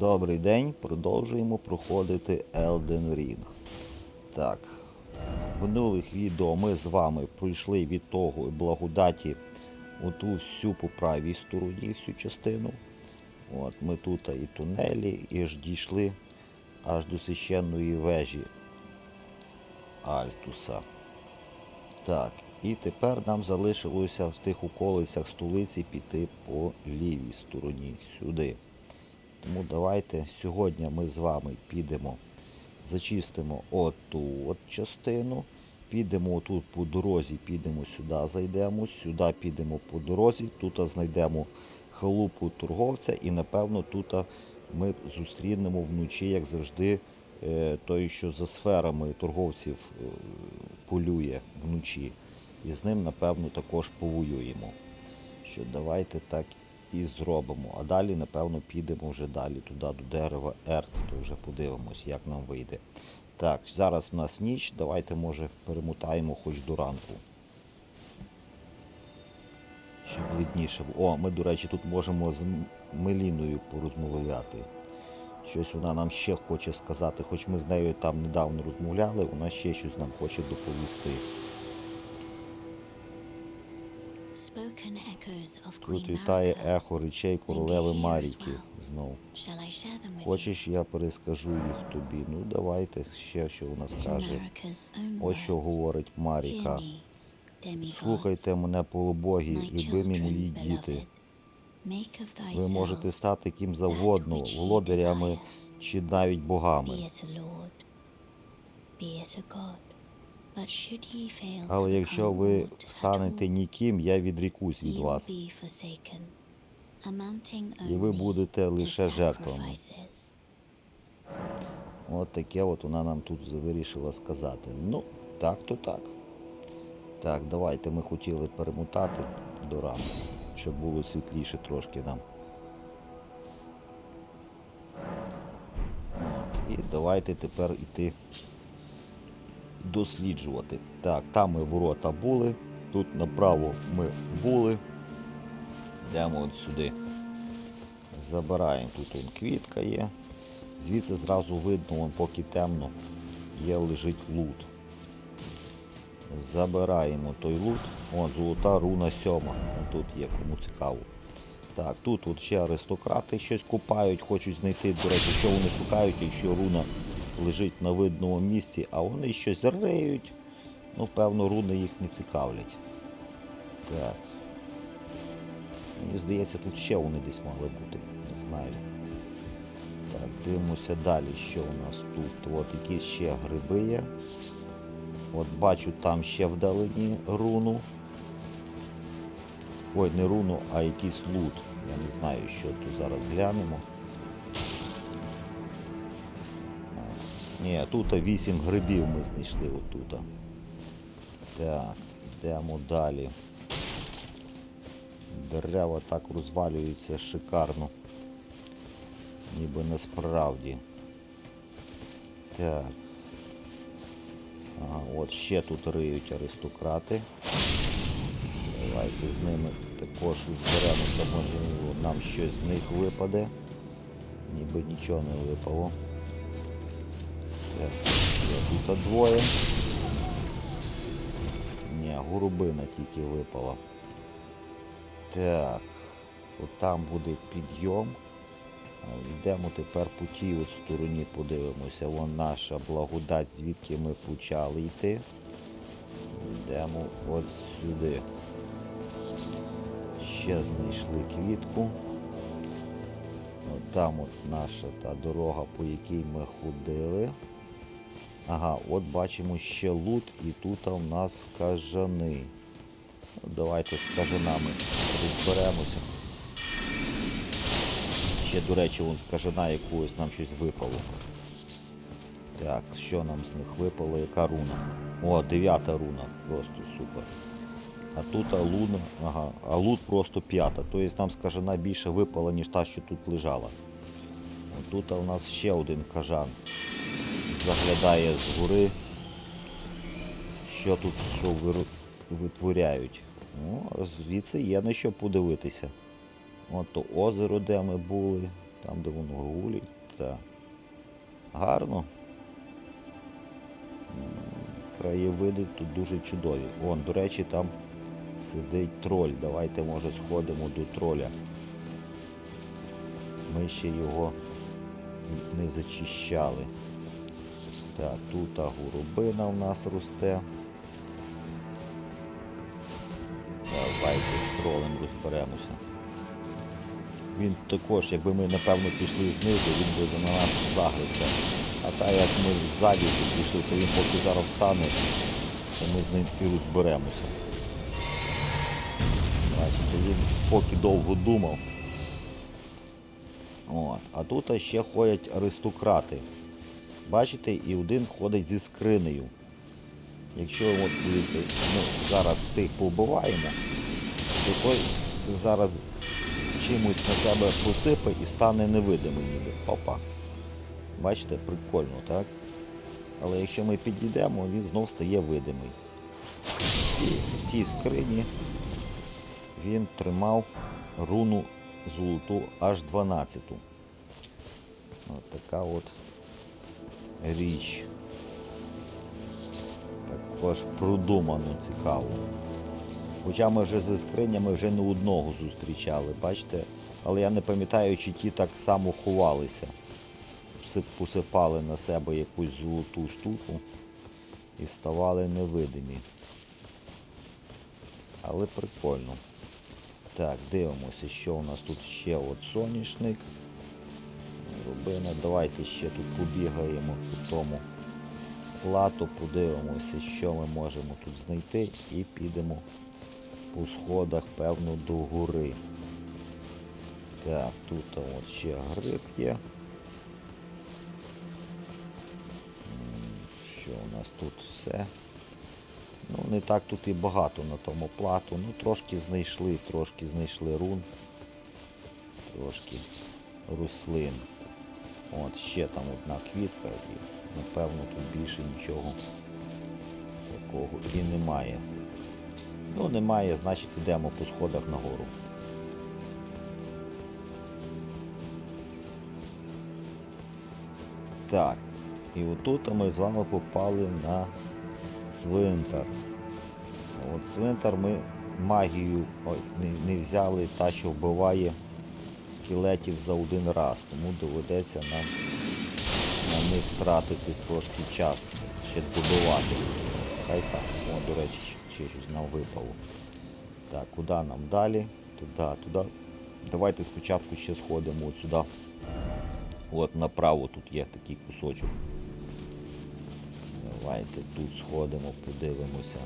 Добрий день, продовжуємо проходити Elden Ring. Так, в минулих відео ми з вами пройшли від того благодаті оту всю по правій стороні, всю частину. От, ми тут і тунелі, і ж дійшли аж до священної вежі Альтуса. Так, і тепер нам залишилося в тих околицях столиці піти по лівій стороні сюди. Тому давайте сьогодні ми з вами підемо, зачистимо оту от частину, підемо отут по дорозі, підемо сюди, зайдемо, сюди підемо по дорозі, тут знайдемо халупу торговця і напевно тут ми зустрінемо вночі, як завжди, е, той, що за сферами торговців е, полює вночі. І з ним, напевно, також повоюємо. Що давайте так і зробимо. А далі, напевно, підемо вже далі туди, до дерева Ерт, то вже подивимось, як нам вийде. Так, зараз в нас ніч, давайте, може, перемотаємо хоч до ранку. Щоб видніше. О, ми, до речі, тут можемо з Меліною порозмовляти. Щось вона нам ще хоче сказати, хоч ми з нею там недавно розмовляли, вона ще щось нам хоче доповісти. Тут вітає ехо речей королеви Маріки знову. Хочеш, я перескажу їх тобі. Ну давайте ще що вона скаже. Ось що говорить Маріка. Слухайте мене полубогі, любимі мої діти. Ви можете стати ким завгодно, володарями чи навіть богами. Але якщо ви станете ніким, я відрікусь від вас. І ви будете лише жертвами. От таке от вона нам тут вирішила сказати. Ну, так то так. Так, давайте ми хотіли перемотати до ранку, щоб було світліше трошки нам. От, і давайте тепер іти досліджувати. Так, там ми ворота були, тут направо ми були. Йдемо от сюди. Забираємо, тут он квітка є. Звідси зразу видно, вон, поки темно, є лежить лут. Забираємо той лут. Вон, золота руна сьома. Тут є, кому цікаво. Так, тут от ще аристократи щось купають, хочуть знайти, до речі, що вони шукають, якщо руна лежить на видному місці, а вони щось риють. Ну, певно, руни їх не цікавлять. Так. Мені здається, тут ще вони десь могли бути. Не знаю. Так, дивимося далі, що у нас тут. От якісь ще гриби є. От бачу там ще вдалині руну. Ой, не руну, а якийсь лут. Я не знаю, що тут зараз глянемо. Ні, тут 8 грибів ми знайшли отут. Так, йдемо далі. Дерева так розвалюються шикарно. Ніби насправді. Так. Ага, от ще тут риють аристократи. Давайте з ними також зберемося, може нам щось з них випаде. Ніби нічого не випало. Тут двоє. Ні, горобина тільки випала. Так, от там буде підйом. Йдемо тепер по тій стороні, подивимося. Вон наша благодать, звідки ми почали йти. Йдемо от сюди. Ще знайшли квітку. От там от наша та дорога, по якій ми ходили. Ага, от бачимо ще лут і тут у нас кажани. Давайте з кажанами розберемося. Ще, до речі, вон з кажана якогось нам щось випало. Так, що нам з них випало? Яка руна? О, дев'ята руна. Просто супер. А тут а луна, ага, а лут просто п'ята. Тобто нам з кажана більше випало, ніж та, що тут лежала. От Тут у нас ще один кажан. Заглядає згори. Що тут що витворяють. Ну, звідси є на що подивитися. От то озеро, де ми були. Там, де воно гулить. Так. Гарно. Краєвиди тут дуже чудові. Вон, до речі, там сидить троль. Давайте, може, сходимо до троля. Ми ще його не зачищали. Так, тут горобина у нас росте. Давайте з тролем розберемося. Він також, якби ми напевно пішли знизу, він би на нас загрився. А так як ми ззаді пішли, то він поки зараз встане, то ми з ним і розберемося. Бачите, він поки довго думав. От. А тут ще ходять аристократи. Бачите, і один ходить зі скринею. Якщо от дивіться, ми зараз тих побиваємо, то той зараз чимось на себе посипе і стане невидимий ніби. Опа. Бачите, прикольно, так? Але якщо ми підійдемо, він знов стає видимий. І в тій скрині він тримав руну золоту аж 12. От така от річ. Також продумано цікаво. Хоча ми вже зі скринями вже не одного зустрічали, бачите? Але я не пам'ятаю, чи ті так само ховалися. Посипали на себе якусь золоту штуку і ставали невидимі. Але прикольно. Так, дивимося, що у нас тут ще от соняшник. Рубина, давайте ще тут побігаємо по тому плату, подивимося, що ми можемо тут знайти і підемо по сходах, певно, до гори. Так, тут от ще гриб є. Що у нас тут все? Ну, не так тут і багато на тому плату. Ну, трошки знайшли, трошки знайшли рун, трошки рослин. От ще там одна квітка і напевно тут більше нічого такого і немає. Ну немає, значить йдемо по сходах нагору. Так, і отут ми з вами попали на цвинтар. От цвинтар ми магію ой, не, не взяли та, що вбиває скелетів за один раз, тому доведеться нам на них тратити трошки час, ще добивати. Хай так. О, до речі, ще щось нам випало. Так, куди нам далі? Туди, туди. Давайте спочатку ще сходимо от сюди. От направо тут є такий кусочок. Давайте тут сходимо, подивимося,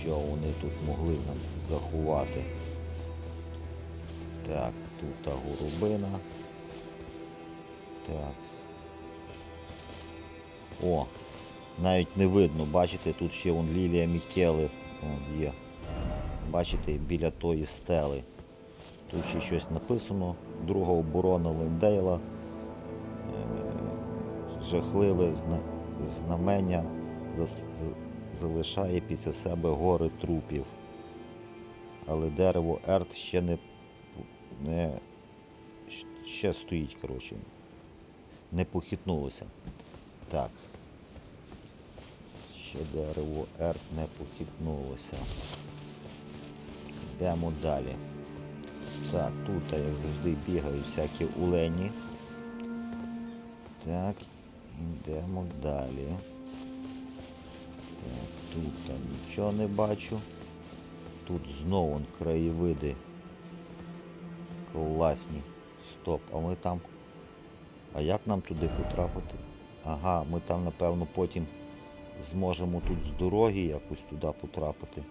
що вони тут могли нам заховати. Так, тут горобина. Так. О, навіть не видно, бачите, тут ще вон лілія Мікели є. Бачите, біля тої стели. Тут ще щось написано. Друга оборона Лендейла. Е, Жахливе знамення залишає після себе гори трупів. Але дерево Ерт ще не, не ще стоїть, коротше. Не похитнулося. Так. Ще дерево Ерт не похитнулося. Йдемо далі. Так, тут, як завжди, бігають всякі улені. Так, йдемо далі. Так, тут нічого не бачу. Тут знову краєвиди. Класні. Стоп, а ми там. А як нам туди потрапити? Ага, ми там, напевно, потім зможемо тут з дороги якось туди потрапити.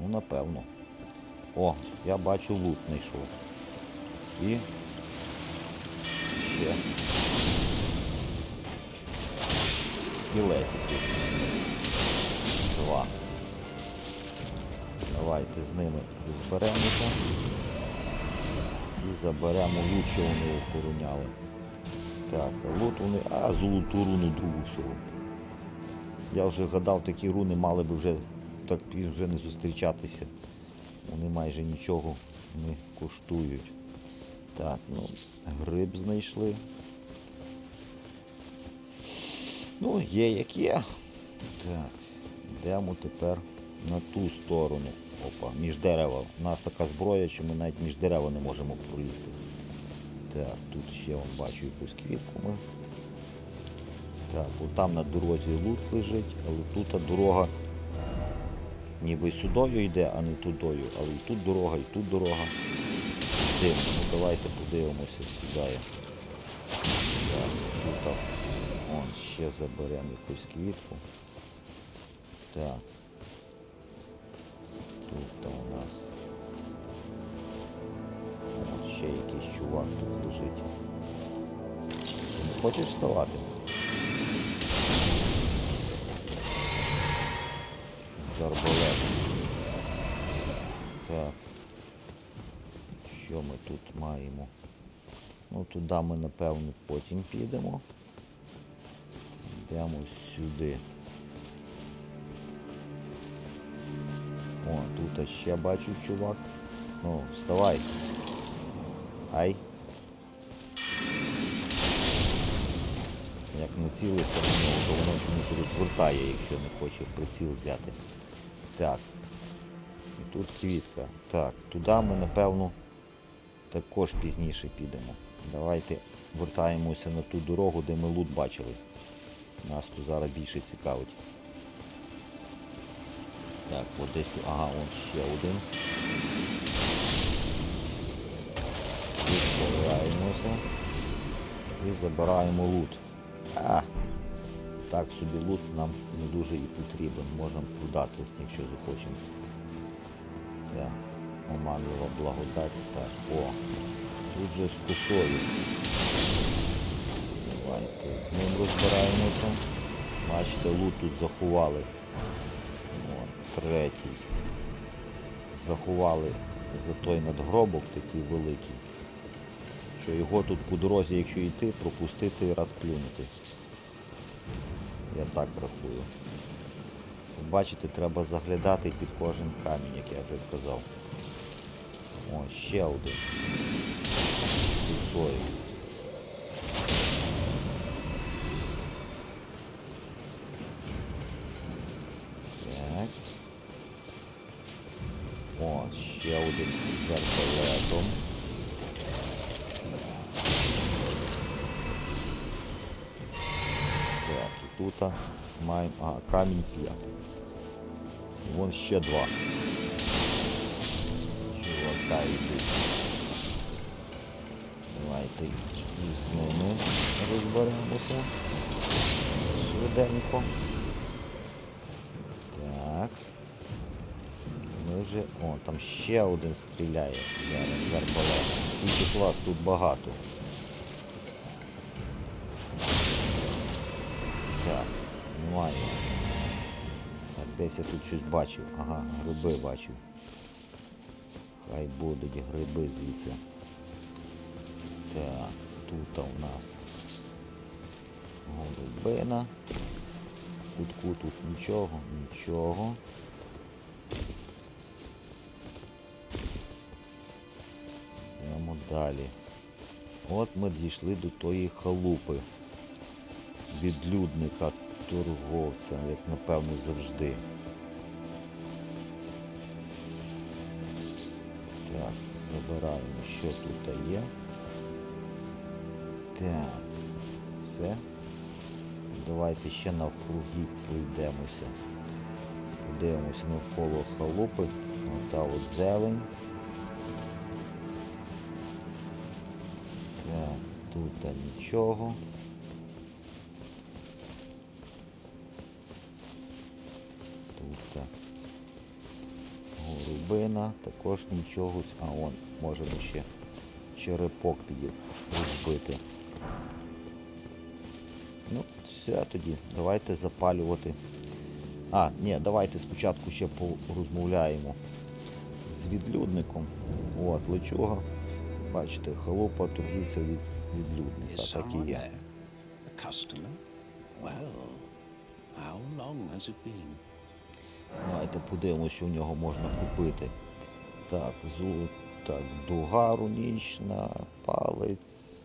Ну, напевно. О, я бачу лут знайшов. І ще скелетики. Два. Давайте з ними розберемося. І заберемо лут, що вони охороняли. Так, лут вони... А, золоту руну другу всього. Я вже гадав, такі руни мали б вже так вже не зустрічатися. Вони майже нічого не коштують. Так, ну, гриб знайшли. Ну, є як є. Так, йдемо тепер на ту сторону. Опа, між дерева. У нас така зброя, що ми навіть між дерева не можемо пролізти. Так, тут ще вон, бачу якусь квітку ми. Так, там на дорозі лут лежить, але тут дорога ніби сюдою йде, а не тудою. Але і тут дорога, і тут дорога. Дивно, ну давайте подивимося сюди. Так, тут вон, ще заберемо якусь квітку. Так. Тут та у нас. От ще якийсь чувак тут лежить. Не хочеш вставати? З арбалетом. Так. Що ми тут маємо? Ну туди ми напевно потім підемо. Йдемо сюди. Тут ще бачу чувак. Ну, вставай. Ай. Як не цілився то воно чомусь розвертає, якщо не хоче приціл взяти. Так. І тут квітка. Так, туди ми, напевно, також пізніше підемо. Давайте вертаємося на ту дорогу, де ми лут бачили. Нас тут зараз більше цікавить. Так, десь. тут- Ага, он ще один. Відправляємося. І забираємо лут. А, так собі лут нам не дуже і потрібен. Можемо продати, якщо захочемо. Так, оманлива благодать. Так, о. Тут же з косою. Давайте з ним розбираємося. Бачите, лут тут заховали. Третій. Заховали за той надгробок такий великий. Що його тут по дорозі, якщо йти, пропустити і розплюнути. Я так рахую. Бачите, треба заглядати під кожен камінь, як я вже казав. О, ще один. Кусою. Тут маємо. Ага, камінь п'ятий. Вон ще два. Чувака йдуть. Давайте з ними розберемося. Швиденько. Так. Ми вже... О, там ще один стріляє зараз з арбалета. Скільки вас тут багато. Десь я тут щось бачив. Ага, гриби бачив. Хай будуть гриби звідси. Так, тут у нас голубина. В кутку тут нічого, нічого. Йдемо далі. От ми дійшли до тої халупи. Відлюдника, торговця, як напевно завжди. Так, забираємо, що тут є. Так, все. Давайте ще навкруги пройдемося. Подивимося навколо халупи. Ота от зелень. Так, тут нічого. Голубина, також нічого. А вон, можемо ще черепок тоді розбити. Ну, все тоді. Давайте запалювати. А, ні, давайте спочатку ще порозмовляємо з відлюдником. От, лечуга. Бачите, халупа торгівця від відлюдника. Так і є. Well, how long has it been? Давайте подивимося, що в нього можна купити. Так, золо... Так, дуга рунічна, палець,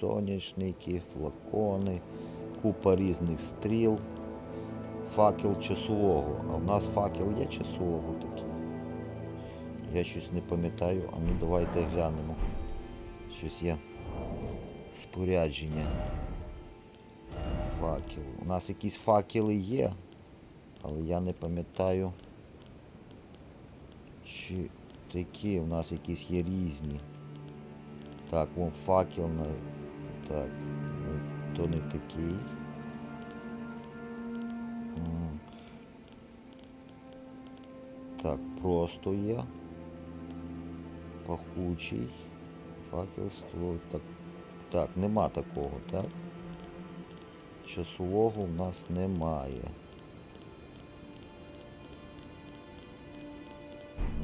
соняшники, флакони, купа різних стріл, факел часового. А в нас факел є часового такий. Я щось не пам'ятаю, а ну давайте глянемо. Щось є спорядження. Факел. У нас якісь факели є, але я не пам'ятаю. Чи такі у нас якісь є різні. Так, вон факел на. Так, ну, то не такий. Так, просто є. Пахучий. Факел ствол. Так, так, нема такого, так? Часового в нас немає.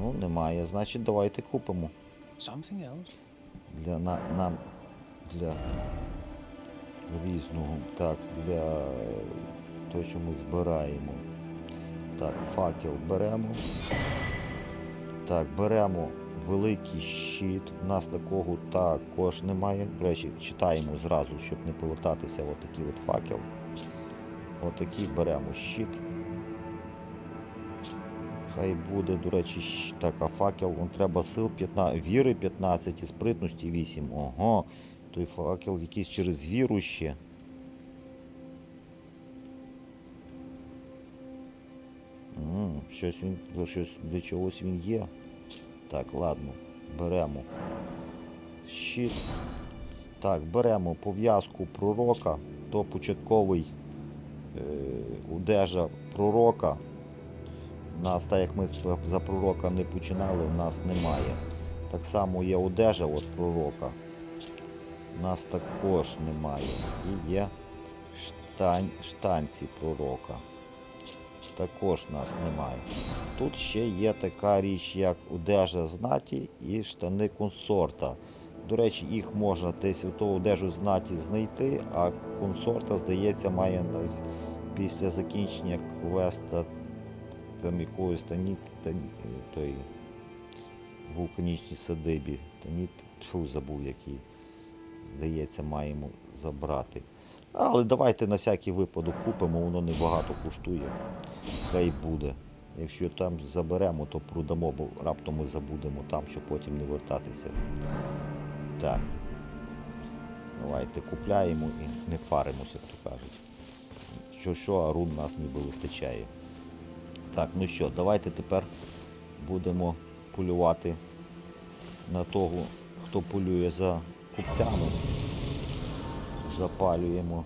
Ну, немає. Значить, давайте купимо. Something else? Для на, нам для різного. Так, для того, що ми збираємо. Так, факел беремо. Так, беремо великий щит. У нас такого також немає. До речі, читаємо зразу, щоб не повертатися отакий от факел. Отакий беремо щит. Хай буде, до речі, так, а факел, он треба сил 15, віри 15 і спритності 8. Ого, той факел якийсь через віру ще. М, щось він, щось для чогось він є. Так, ладно, беремо. Щит. Так, беремо пов'язку пророка, то початковий е, одежа пророка. Нас, так як ми за пророка не починали, у нас немає. Так само є одежа от пророка. У нас також немає. І є штань, штанці пророка. Також нас немає. Тут ще є така річ, як одежа знаті і штани консорта. До речі, їх можна десь у ту одежу знаті знайти, а консорта, здається, має на- після закінчення квеста там якоїсь тані, тані той вулканічній садибі. Таніт, тьфу, забув який. Здається, маємо забрати. Але давайте на всякий випадок купимо, воно небагато коштує. Хай буде. Якщо там заберемо, то продамо, бо раптом ми забудемо там, щоб потім не вертатися. Так. Давайте купляємо і не паримося, як то кажуть. Що що, а рун нас ніби вистачає. Так, ну що, давайте тепер будемо полювати на того, хто полює за купцями. Запалюємо.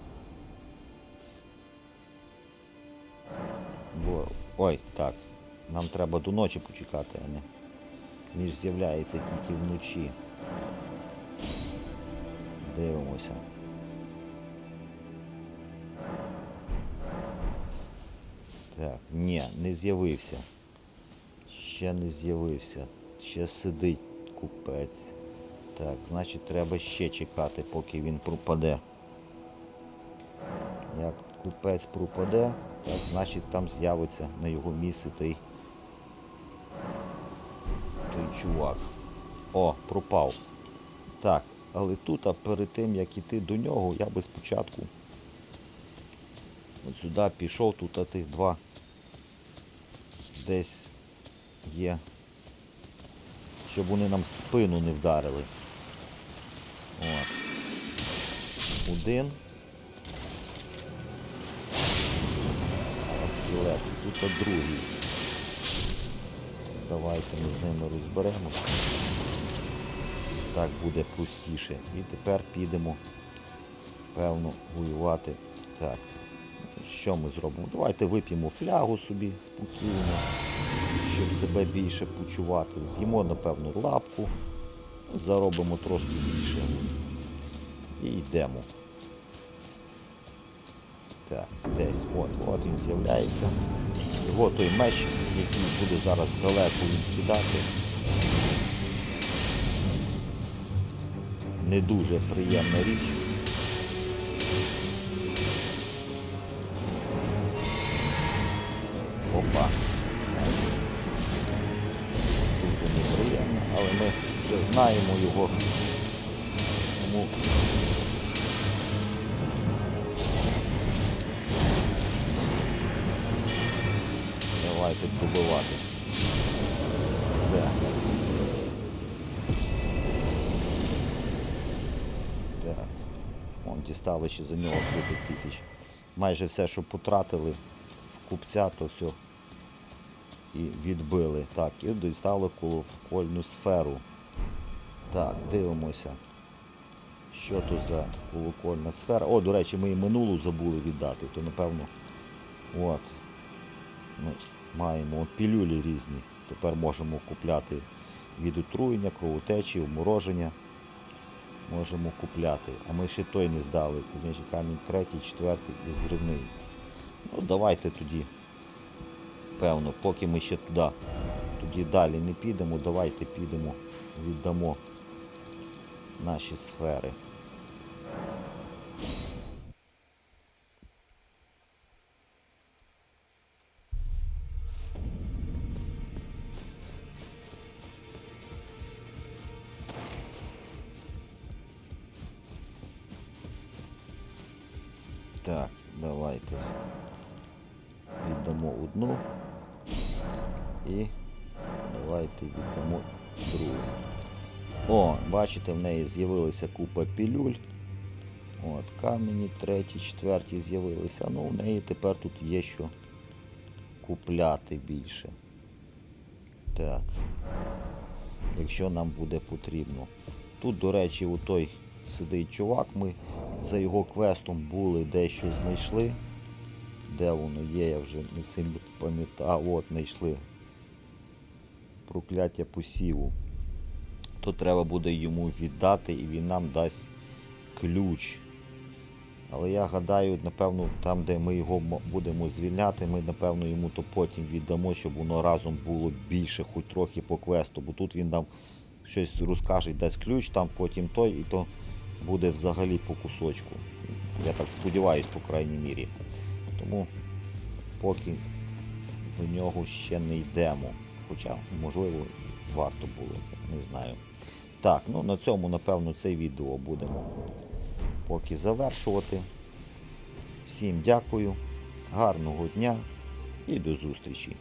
Бо... Ой, так. Нам треба до ночі почекати, а не. Він ж з'являється тільки вночі. Дивимося. Так, ні, не з'явився. Ще не з'явився. Ще сидить купець. Так, значить треба ще чекати, поки він пропаде. Як купець пропаде, так, значить там з'явиться на його місці той, той чувак. О, пропав. Так, але тут, а перед тим як іти до нього, я би спочатку от сюди пішов, тут а тих два десь є. Щоб вони нам в спину не вдарили. От. Один. Скелет. Тут другий. Давайте ми з ними розберемося. Так буде простіше. І тепер підемо, певно, воювати. Так. Що ми зробимо? Давайте вип'ємо флягу собі спокійно, щоб себе більше почувати. З'їмо, напевно, лапку, заробимо трошки більше. І йдемо. Так, десь от, от він з'являється. Його той меч, який буде зараз далеко він кидати. Не дуже приємна річ. Опа. Дуже неприємно, але ми вже знаємо його. Тому давайте пробивати. Все. Так. Вон дістали ще за нього 30 тисяч. Майже все, що потратили в купця, то все і відбили. Так, і дістали колокольну сферу. Так, дивимося. Що тут за колокольна сфера? О, до речі, ми і минулу забули віддати, то напевно. От. Ми маємо от пілюлі різні. Тепер можемо купляти від отруєння, кровотечі, вмороження. Можемо купляти. А ми ще той не здали. Камінь третій, четвертий і зривний. Ну, давайте тоді. Певно, поки ми ще туди, тоді далі не підемо, давайте підемо, віддамо наші сфери. Так, давайте віддамо одну і давайте віддамо другу. О, бачите, в неї з'явилася купа пілюль. От, камені треті, четверті з'явилися. Ну, у неї тепер тут є що купляти більше. Так. Якщо нам буде потрібно. Тут, до речі, у той сидить чувак, ми за його квестом були дещо знайшли. Де воно є, я вже не сильно пам'ятаю. А, от знайшли прокляття посіву. То треба буде йому віддати і він нам дасть ключ. Але я гадаю, напевно, там, де ми його будемо звільняти, ми, напевно, йому то потім віддамо, щоб воно разом було більше, хоч трохи по квесту. Бо тут він нам щось розкаже, дасть ключ, там потім той, і то буде взагалі по кусочку. Я так сподіваюся, по крайній мірі. Тому поки до нього ще не йдемо. Хоча, можливо, варто було, не знаю. Так, ну на цьому, напевно, це відео будемо поки завершувати. Всім дякую, гарного дня і до зустрічі!